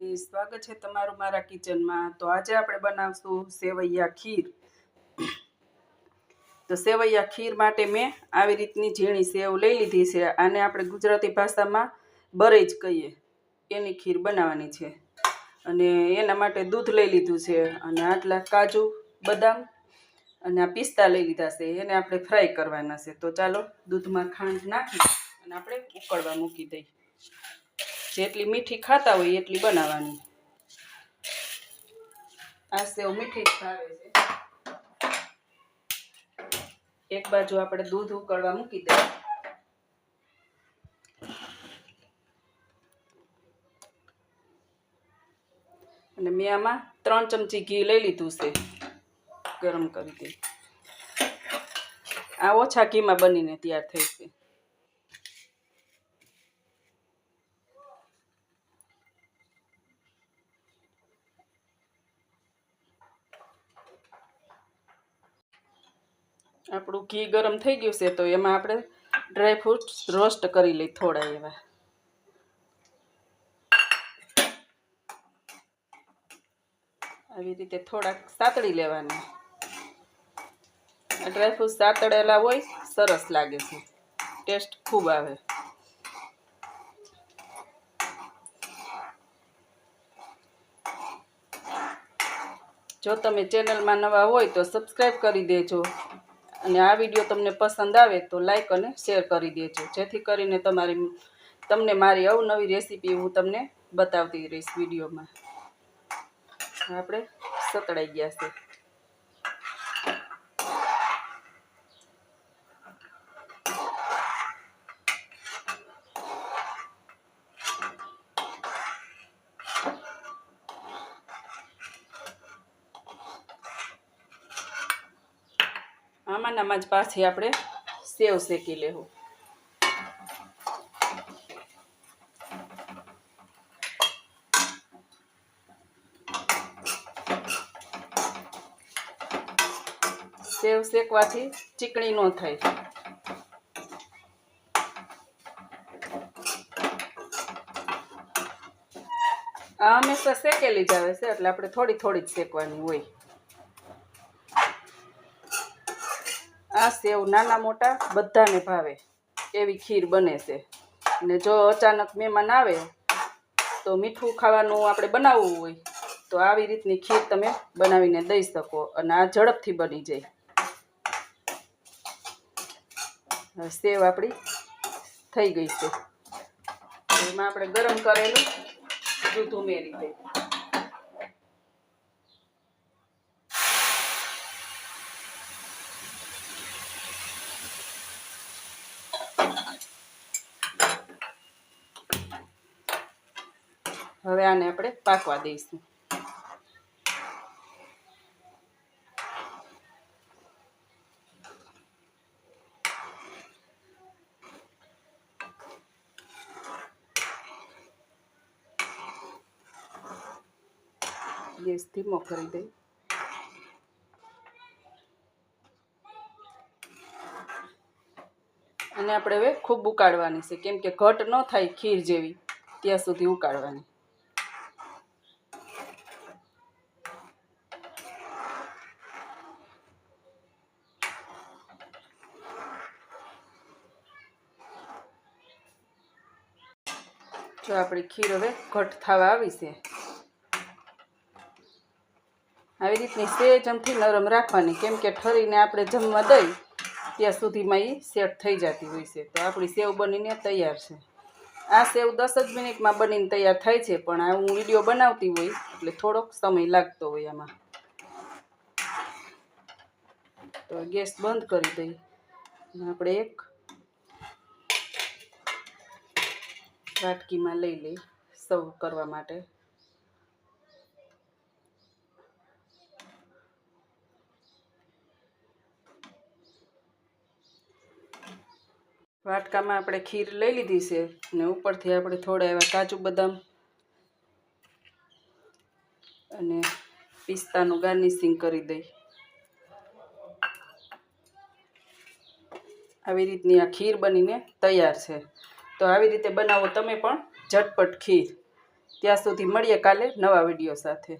સ્વાગત છે તમારું મારા કિચનમાં. તો આજે આપણે બનાવશું સેવૈયા ખીર. તો સેવૈયા ખીર માટે મેં આવી રીતની ઝીણી સેવ લઈ લીધી છે. આને આપણે ગુજરાતી ભાષામાં બરેજ કહીએ. એની ખીર બનાવવાની છે. અને એના માટે દૂધ લઈ લીધું છે અને આટલા કાજુ, બદામ અને આ પિસ્તા લઈ લીધા છે. એને આપણે ફ્રાય કરવાના છે. તો ચાલો દૂધમાં ખાંડ નાખી અને આપણે ઉકળવા મૂકી દઈએ. જેટલી મીઠી ખાતા હોય એટલી બનાવવાની. આ સેવ મીઠી જ એક બાજુ આપણે દૂધ ઉકળવા મૂકી દઈએ. અને મેં આમાં ત્રણ ચમચી ઘી લઈ લીધું છે, ગરમ કરી દઈ આ ઓછા ઘીમાં બનીને તૈયાર થઈ છે. આપણું ઘી ગરમ થઈ ગયું છે તો એમાં આપણે ડ્રાય ફ્રૂટ રોસ્ટ કરી લઈ થોડા એવા. આવી રીતે થોડાક સાતળી લેવાના. ડ્રાય ફ્રૂટ સાતળેલા હોય, સરસ લાગે છે. ટેસ્ટ ખૂબ આવે. જો તમે ચેનલમાં નવા હોય તો સબસ્ક્રાઈબ કરી દેજો. અને આ વીડિયો તમને પસંદ આવે તો લાઇક અને શેર કરી દેજો. જેથી કરીને તમારી તમને મારી અવનવી રેસીપી હું તમને બતાવતી રહીશ વિડીયોમાં. આપણે સતળાઈ ગયા છે. આમાં જ પાછી આપણે સેવ શેકી લેવું. સેવ શેકવાથી ચીકણી ન થાય. આ હંમેશા શેકેલી જ આવે છે, એટલે આપણે થોડી થોડી જ શેકવાની હોય. આ સેવ નાના મોટા બધાને ભાવે. એવી ખીર બને છે. ને જો અચાનક મહેમાન આવે, તો મીઠું ખાવાનું આપણે બનાવવું હોય, તો આવી રીતની ખીર તમે બનાવીને દઈ શકો અને આ ઝડપથી બની જાય. સેવ આપણી થઈ ગઈ છે. એમાં આપણે ગરમ કરેલું દૂધ ઉમેરી દઈએ. હવે આને આપણે પાકવા દઈશું. ગેસથી ધીમો કરી દઈ. અને આપણે હવે ખૂબ ઉકાળવાની છે. કેમ કે ઘટ ન થાય ખીર જેવી, ત્યાં સુધી ઉકાળવાની. જો આપણી ખીર હવે ઘટ થવા આવી છે. આવી રીતની સેજ અમથી નરમ રાખવાની, કેમ કે ઠરીને આપણે જમવા દઈ, ત્યાં સુધીમાં એ સેટ થઈ જતી હોય છે. તો આપણી સેવ બનીને તૈયાર છે. આ સેવ દસ જ મિનિટમાં બનીને તૈયાર થાય છે, પણ આ હું વીડિયો બનાવતી હોય, એટલે થોડોક સમય લાગતો હોય આમાં. તો ગેસ બંધ કરી દઈ. આપણે એક વાટકીમાં લઈ લઈ સર્વ કરવા માટે. વાટકામાં આપણે ખીર લઈ લીધી છે અને ઉપરથી આપણે થોડા એવા કાજુ બદામ અને પિસ્તાનું ગાર્નિશિંગ કરી દઈ. આવી રીતની આ ખીર બનીને તૈયાર છે. તો આવી રીતે બનાવો તમે પણ ઝટપટ ખીર. ત્યાં સુધી મળીએ કાલે નવા વીડિયો સાથે.